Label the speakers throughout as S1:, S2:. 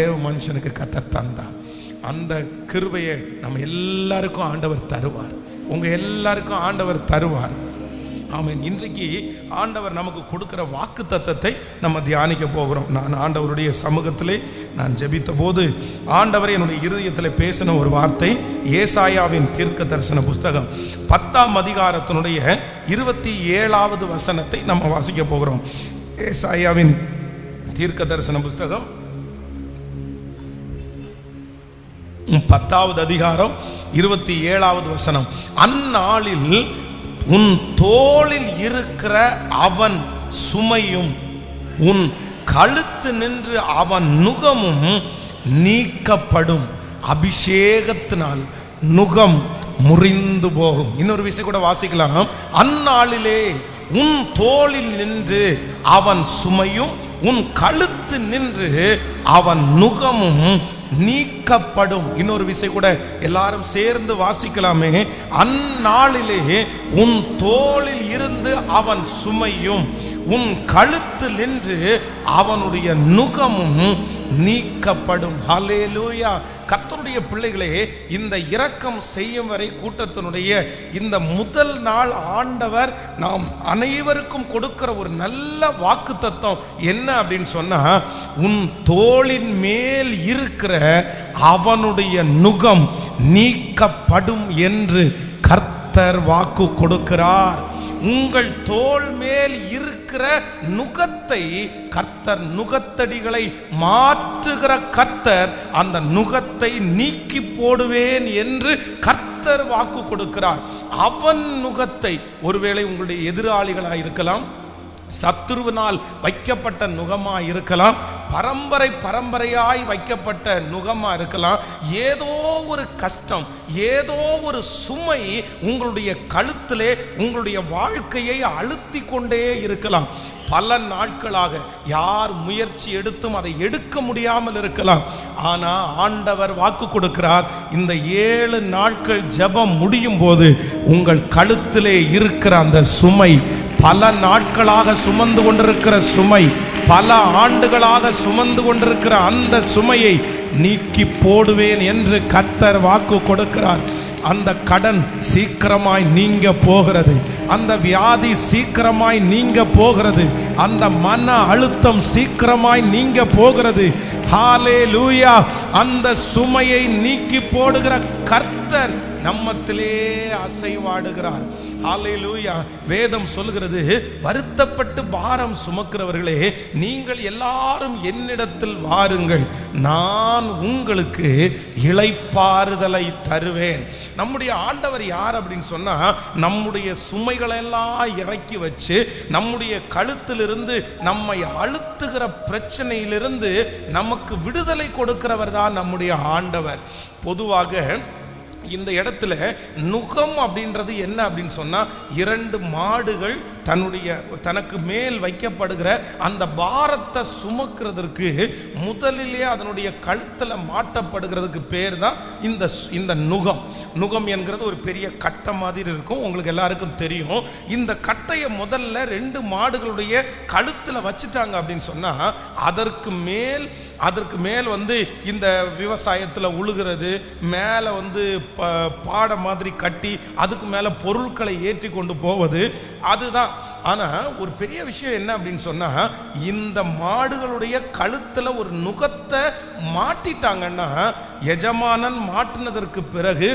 S1: தேவ மனுஷனுக்கு கத்த தந்தார். அந்த கிருபையை நம்ம எல்லாருக்கும் ஆண்டவர் தருவார். உங்க எல்லாருக்கும் ஆண்டவர் தருவார். ஆமென். இன்றைக்கு ஆண்டவர் நமக்கு கொடுக்கிற வாக்கு தத்தத்தை நம்ம தியானிக்க போகிறோம். நான் ஆண்டவருடைய சமூகத்திலே நான் ஜெபித்த போது ஆண்டவர் என்னுடைய இருதயத்தில் பேசின ஒரு வார்த்தை ஏசாயாவின் தீர்க்க தரிசன புஸ்தகம் பத்தாம் அதிகாரத்தினுடைய இருபத்தி ஏழாவது வசனத்தை நம்ம வாசிக்க போகிறோம். ஏசாயாவின் தீர்க்க தரிசன புஸ்தகம் பத்தாவது அதிகாரம் இருபத்தி ஏழாவது வசனம். அந்நாளில் உன் தோளில் இருக்கிற அவன் சுமையும் உன் கழுத்து நின்று அவன் நுகமும் நீக்கப்படும். அபிஷேகத்தினால் நுகம் முறிந்து போகும். இன்னொரு விஷயம் கூட வாசிக்கலாம். அந்நாளிலே உன் தோளில் நின்று அவன் சுமையும் உன் கழுத்து நின்று அவன் நுகமும் நீக்கப்படும். இன்னொரு விஷயம் கூட எல்லாரும் சேர்ந்து வாசிக்கலாமே. அந்நாளிலே உன் தோளில் இருந்து அவன் சுமையும் உன் கழுத்தில் நின்று அவனுடைய நுகமும் நீக்கப்படும். ஹalleluya. கர்த்தருடைய பிள்ளைகளே இந்த இரக்கம் செய்யும் வரை கூட்டத்தினுடைய இந்த முதல் நாள் ஆண்டவர் நாம் அனைவருக்கும் கொடுக்கிற ஒரு நல்ல வாக்கு தத்துவம் என்ன அப்படின்னு சொன்னா உன் தோளின் மேல் இருக்கிற அவனுடைய நுகம் நீக்கப்படும் என்று கர்த்தர் வாக்கு கொடுக்கிறார். உங்கள் தோல் மேல் இருக்கிற நுகத்தை கர்த்தர் நுகத்தடிகளை மாற்றுகிற கர்த்தர் அந்த நுகத்தை நீக்கி போடுவேன் என்று கர்த்தர் வாக்கு கொடுக்கிறார். அவன் நுகத்தை ஒருவேளை உங்களுடைய எதிராளிகளாக இருக்கலாம் சத்துருவினால் வைக்கப்பட்ட நுகமா இருக்கலாம். பரம்பரை பரம்பரையாய் வைக்கப்பட்ட நுகமா இருக்கலாம். ஏதோ ஒரு கஷ்டம் ஏதோ ஒரு சுமை உங்களுடைய கழுத்திலே உங்களுடைய வாழ்க்கையை அழுத்தி கொண்டே இருக்கலாம். பல நாட்களாக யார் முயற்சி எடுத்தும் அதை எடுக்க முடியாமல் இருக்கலாம். ஆனா ஆண்டவர் வாக்கு கொடுக்கிறார் இந்த ஏழு நாட்கள் ஜெபம் முடியும் போது உங்கள் கழுத்திலே இருக்கிற அந்த சுமை பல நாட்களாக சுமந்து கொண்டிருக்கிற சுமை பல ஆண்டுகளாக சுமந்து கொண்டிருக்கிற அந்த சுமையை நீக்கி போடுவேன் என்று கர்த்தர் வாக்கு கொடுக்கிறார். அந்த கடன் சீக்கிரமாய் நீங்க போகிறது. அந்த வியாதி சீக்கிரமாய் நீங்க போகிறது. அந்த மன அழுத்தம் சீக்கிரமாய் நீங்க போகிறது. ஹாலே லூயா அந்த சுமையை நீக்கி போடுகிற கர்த்தர் நம்மத்திலே அசைவாடுகிறார். ஹalleluya. வேதம் சொல்கிறது வருத்தப்பட்டு பாரம் சுமக்கிறவர்களே நீங்கள் எல்லாரும் என்னிடத்தில் வாருங்கள். நான் உங்களுக்கு இளைப்பாறுதலை தருவேன். நம்முடைய ஆண்டவர் யார் அப்படின்னு சொன்னா நம்முடைய சுமைகளை எல்லாம் இறக்கி வச்சு நம்முடைய கழுத்திலிருந்து நம்மை அழுத்துகிற பிரச்சனையிலிருந்து நமக்கு விடுதலை கொடுக்கிறவர் தான் நம்முடைய ஆண்டவர். பொதுவாக இந்த இடத்துல நுகம் அப்படின்றது என்ன அப்படின்னு சொன்னால் இரண்டு மாடுகள் தன்னுடைய தனக்கு மேல் வைக்கப்படுகிற அந்த பாரத்தை சுமக்கிறதுக்கு முதலிலே அதனுடைய கழுத்தில் மாட்டப்படுகிறதுக்கு பேர் தான் இந்த இந்த நுகம். நுகம் என்கிறது ஒரு பெரிய கட்டை மாதிரி இருக்கும். உங்களுக்கு எல்லாருக்கும் தெரியும். இந்த கட்டையை முதல்ல ரெண்டு மாடுகளுடைய கழுத்தில் வச்சுட்டாங்க அப்படின்னு சொன்னால் அதற்கு மேல் அதற்கு மேல் வந்து இந்த விவசாயத்தில் உழுகிறது மேலே வந்து ப பாடை மாதிரி கட்டி அதுக்கு மேலே பொருட்களை ஏற்றி கொண்டு போவது அதுதான். ஆனால் ஒரு பெரிய விஷயம் என்ன அப்படின்னு சொன்னால் இந்த மாடுகளுடைய கழுத்தில் ஒரு நுகத்தை மாட்டிட்டாங்கன்னா எஜமானன் மாட்டினதற்கு பிறகு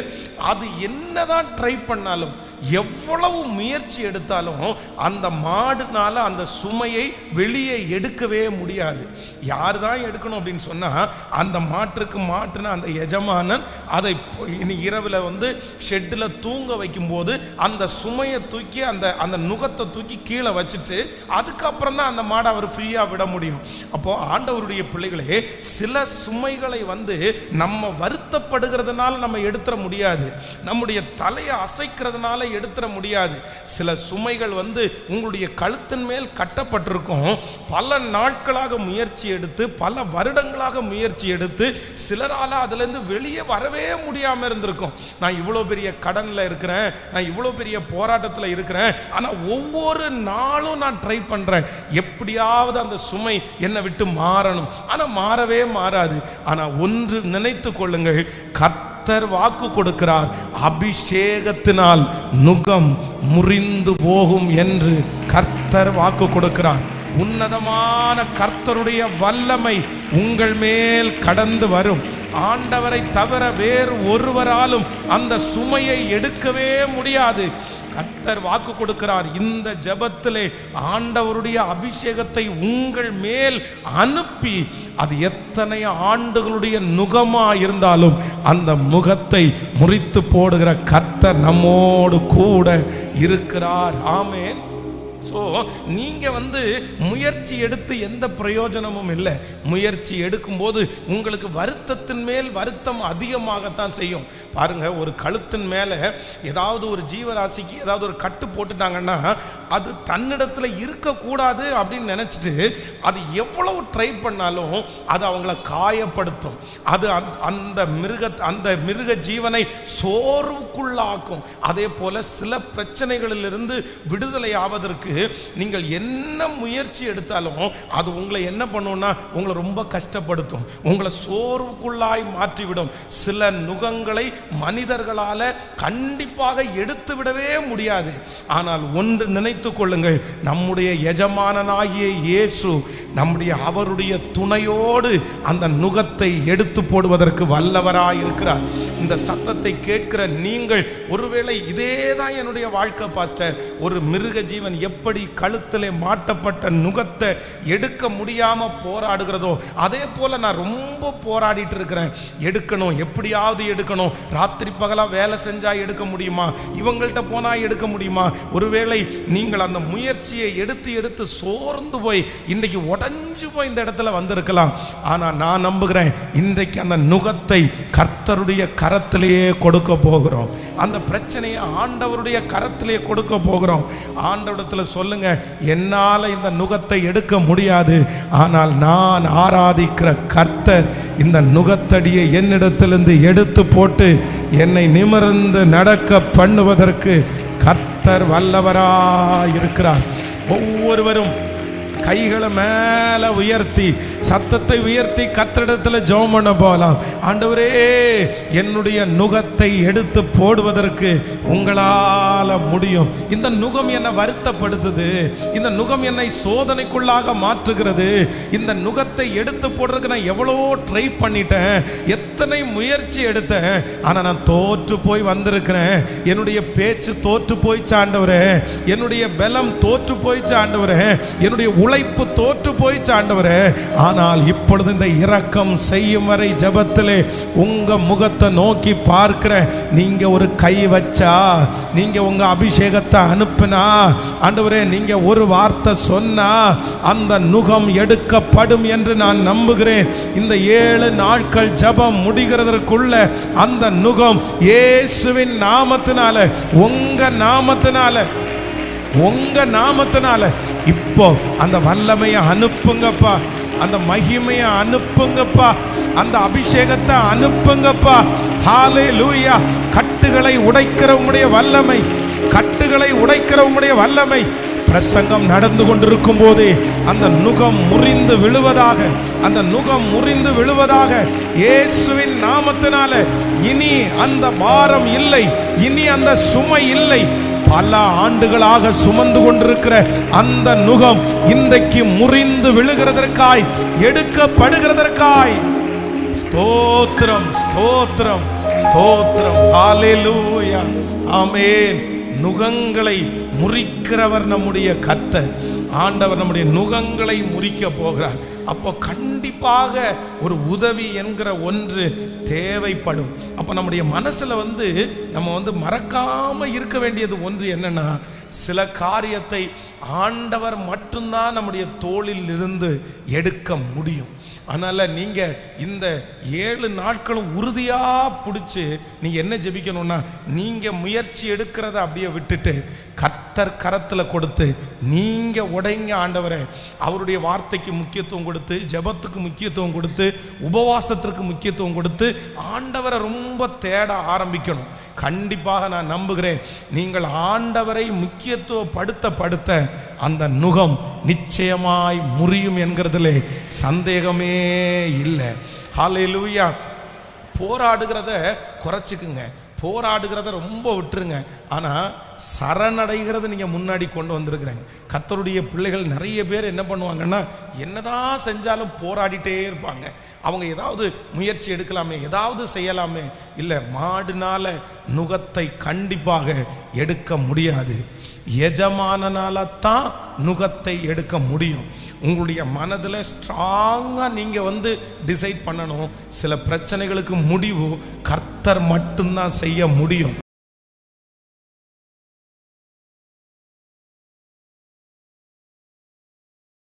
S1: அது என்னதான் ட்ரை பண்ணாலும் எவ்வளவு முயற்சி எடுத்தாலும் அந்த மாடுனால அந்த சுமையை வெளியே எடுக்கவே முடியாது. யார் தான் எடுக்கணும் அப்படின்னு சொன்னா அந்த மாட்டுக்கு மாட்டின அந்த எஜமானன் அதை இனி இரவில் வந்து ஷெட்டில் தூங்க வைக்கும்போது அந்த சுமையை தூக்கி அந்த அந்த நுகத்தை தூக்கி கீழே வச்சுட்டு அதுக்கப்புறம் தான் அந்த மாடை அவர் ஃப்ரீயாக விட முடியும். அப்போ ஆண்டவருடைய பிள்ளைகளே சில சுமைகளை வந்து நம்ம வருத்தப்படுகிறதுனால நம்ம எடுத்துட முடியாது. நம்முடைய தலையை அசைக்கிறதுனால எடுத்துட முடியாது. சில சுமைகள் வந்து உங்களுடைய கழுத்தின் மேல் கட்டப்பட்டிருக்கும். பல நாட்களாக முயற்சி எடுத்து பல வருடங்களாக முயற்சி எடுத்து சிலரால அதுலேருந்து வெளியே வரவே முடியாம இருந்திருக்கும். நான் இவ்வளோ பெரிய கடன்ல இருக்கிறேன் நான் இவ்வளோ பெரிய போராட்டத்தில் இருக்கிறேன் ஆனால் ஒவ்வொரு நாளும் நான் ட்ரை பண்ணுறேன் எப்படியாவது அந்த சுமை என்னை விட்டு மாறணும். ஆனால் மாறவே மாறாது. ஆனால் ஒன்று நினைத்து கொள்ளுங்கள் கர்த்தர் வாக்கு கொடுக்கிறார். அபிஷேகத்தினால் நுகம் முறிந்து போகும் என்று கர்த்தர் வாக்கு கொடுக்கிறார். உன்னதமான கர்த்தருடைய வல்லமை உங்கள் மேல் கடந்து வரும். ஆண்டவரை தவிர வேறு ஒருவராலும் அந்த சுமையை எடுக்கவே முடியாது. கர்த்தர் வாக்கு கொடுக்கிறார். இந்த ஜபத்திலே ஆண்டவருடைய அபிஷேகத்தை உங்கள் மேல் அனுப்பி அது எத்தனை ஆண்டுகளுடைய நுகமா இருந்தாலும் அந்த முகத்தை முறித்து போடுகிற கர்த்தர் நம்மோடு கூட இருக்கிறார். ஆமேன். ஸோ நீங்கள் வந்து முயற்சி எடுத்து எந்த பிரயோஜனமும் இல்லை. முயற்சி எடுக்கும்போது உங்களுக்கு வருத்தத்தின் மேல் வருத்தம் அதிகமாகத்தான் செய்யும். பாருங்கள் ஒரு கழுத்தின் மேலே ஏதாவது ஒரு ஜீவராசிக்கு ஏதாவது ஒரு கட்டு போட்டுட்டாங்கன்னா அது தன்னிடத்தில் இருக்கக்கூடாது அப்படின்னு நினச்சிட்டு அது எவ்வளவு ட்ரை பண்ணாலும் அது அவங்கள காயப்படுத்தும். அது அந்த- அந்த மிருக அந்த மிருக ஜீவனை சோர்வுக்குள்ளாக்கும். அதே போல் சில பிரச்சனைகளிலிருந்து விடுதலை ஆவதற்கு நீங்கள் என்ன முயற்சி எடுத்தாலும் அது உங்களை என்ன பண்ணும்னா உங்களை ரொம்ப கஷ்டப்படுத்தும். உங்களை சோர்வுக்குள்ளாய் மாற்றிவிடும். சில நுகங்களை மனிதர்களால் கண்டிப்பாக எடுத்து விடவே முடியாது. ஆனால் ஒன்று நினைத்து கொள்ளுங்கள். நம்முடைய எஜமானனாகிய இயேசு நம்முடைய அவருடைய துணையோடு அந்த நுகத்தை எடுத்து போடுவதற்கு வல்லவராயிருக்கிறார். இந்த சத்தத்தை கேட்கிற நீங்கள் ஒருவேளை இதே தான் என்னுடைய வாழ்க்கை பாஸ்டர். ஒரு மிருக ஜீவன் எப்படி கழுத்திலே மாட்டப்பட்ட நுகத்தை எடுக்க முடியாம போராடுகிறதோ அதே போல நான் ரொம்ப போராடிட்டு இருக்கிறேன். எடுக்கணும் எப்படியாவது எடுக்கணும். ராத்திரி பகலா வேலை செஞ்சா எடுக்க முடியுமா? இவங்கள்ட்ட போனா எடுக்க முடியுமா? ஒருவேளை நீங்கள் அந்த முயற்சியை எடுத்து எடுத்து சோர்ந்து போய் இன்றைக்கு உடஞ்சு போய் இந்த இடத்துல வந்திருக்கலாம். ஆனா நான் நம்புகிறேன் இன்றைக்கு அந்த நுகத்தை கர்த்தருடைய கரத்திலேயே கொடுக்க போகிறோம். அந்த பிரச்சனையை ஆண்டவருடைய கரத்திலே கொடுக்க போகிறோம். ஆண்டவரிடத்துல சொல்லுங்க என்னால இந்த நுகத்தை எடுக்க முடியாது. ஆனால் நான் ஆராதிக்கிற கர்த்தர் இந்த நுகத்தடியை என்னிடத்திலிருந்து எடுத்து போட்டு என்னை நிமிர்ந்து நடக்க பண்ணுவதற்கு கர்த்தர் வல்லவராய் இருக்கிறார் ஒவ்வொருவரும் கைகளை மேல உயர்த்தி சத்தத்தை உயர்த்தி கத்திடத்துல ஜெபம் பண்ண போகலாம் ஆண்டவரே என்னுடைய நுகத்தை எடுத்து போடுவதற்கு உங்களால முடியும். இந்த நுகம் என்னை வருத்தப்படுத்துது. இந்த நுகம் என்னை சோதனைக்குள்ளாக மாற்றுகிறது. இந்த நுகத்தை எடுத்து போடுறதுக்கு நான் எவ்வளோ ட்ரை பண்ணிட்டேன். எத்தனை முயற்சி எடுத்தேன். ஆனா நான் தோற்று போய் வந்திருக்கிறேன். என்னுடைய பேச்சு தோற்று போயிச்சு ஆண்டவரே. என்னுடைய பலம் தோற்று போயிச்சு ஆண்டவரே. என்னுடைய உழைப்பு தோற்று போயிச்சு ஆண்டவரே ஆனால் இப்பொழுது இந்த இரக்கம் செய்யும் வரை ஜபத்திலே உங்க முகத்தை நோக்கி பார்க்கிற நீங்க ஒரு கை வச்சா நீங்க உங்க அபிஷேகத்தை அனுப்புனா ஆண்டவரே நீங்க ஒரு வார்த்தை சொன்னா அந்த நுகம் எடுக்கப்படும் என்று நான் நம்புகிறேன். இந்த ஏழு நாட்கள் ஜெபம் முடிகிறதற்குள்ள அந்த நுகம் இயேசுவின் நாமத்தினால உங்க நாமத்தினால உங்க நாமத்தினால இப்போ அந்த வல்லமையை அனுப்புங்கப்பா அந்த மகிமையை அனுப்புங்கப்பா அந்த அபிஷேகத்தை அனுப்புங்கப்பா. ஹாலே லூயா கட்டுகளை உடைக்கிறவங்களுடைய வல்லமை கட்டுகளை உடைக்கிறவங்களுடைய வல்லமை. பிரசங்கம் நடந்து கொண்டிருக்கும் போதே அந்த நுகம் முறிந்து விழுவதாக அந்த நுகம் முறிந்து விழுவதாக இயேசுவின் நாமத்தினால இனி அந்த பாரம் இல்லை இனி அந்த சுமை இல்லை. பல ஆண்டுகளாக சுமந்து கொண்டிருக்கிற அந்த நுகம் இன்றைக்கு முறிந்து விழுகிறதற்காய் எடுக்கப்படுகிறதற்காய். ஸ்தோத்திரம் ஸ்தோத்திரம் ஸ்தோத்திரம். ஹalleluya. ஆமென். நுகங்களை முறிக்கிறவர் நம்முடைய கர்த்தர். ஆண்டவர் நம்முடைய நுகங்களை முறிக்க போகிறார். அப்போ கண்டிப்பாக ஒரு உதவி என்கிற ஒன்று தேவைப்படும். அப்போ நம்முடைய மனசில் வந்து நம்ம வந்து மறக்காம இருக்க வேண்டியது ஒன்று என்னன்னா சில காரியத்தை ஆண்டவர் மட்டும்தான் நம்முடைய தோளில் இருந்து எடுக்க முடியும். அதனால் நீங்கள் இந்த ஏழு நாட்களும் உறுதியாக பிடிச்சி நீங்கள் என்ன ஜெபிக்கணும்னா நீங்கள் முயற்சி எடுக்கிறத அப்படியே விட்டுட்டு கர்த்தர் கரத்தில் கொடுத்து நீங்கள் உடைங்க ஆண்டவரை. அவருடைய வார்த்தைக்கு முக்கியத்துவம் கொடுத்து ஜெபத்துக்கு முக்கியத்துவம் கொடுத்து உபவாசத்திற்கு முக்கியத்துவம் கொடுத்து ஆண்டவரை ரொம்ப தேட ஆரம்பிக்கணும். கண்டிப்பாக நான் நம்புகிறேன். நீங்கள் ஆண்டவரை முக்கியத்துவப்படுத்த படுத்த அந்த நுகம் நிச்சயமாய் முறியும் என்கிறதுலே சந்தேகமே இல்லை. ஹalleluya போராடுகிறத குறைச்சிக்குங்க. போராடுகிறத ரொம்ப விட்டுருங்க. ஆனால் சரணடைகிறத நீங்கள் முன்னாடி கொண்டு வந்திருக்கிறீங்க. கத்தருடைய பிள்ளைகள் நிறைய பேர் என்ன பண்ணுவாங்கன்னா என்னதான் செஞ்சாலும் போராடிட்டே இருப்பாங்க. அவங்க ஏதாவது முயற்சி எடுக்கலாமே ஏதாவது செய்யலாமே. இல்லை மாடுனால நுகத்தை கண்டிப்பாக எடுக்க முடியாது. எஜமானனால தான் நுகத்தை எடுக்க முடியும். உங்களுடைய மனதில் ஸ்ட்ராங்காக நீங்கள் வந்து டிசைட் பண்ணணும். சில பிரச்சனைகளுக்கு முடிவு கர்த்தர் மட்டும்தான் செய்ய முடியும்.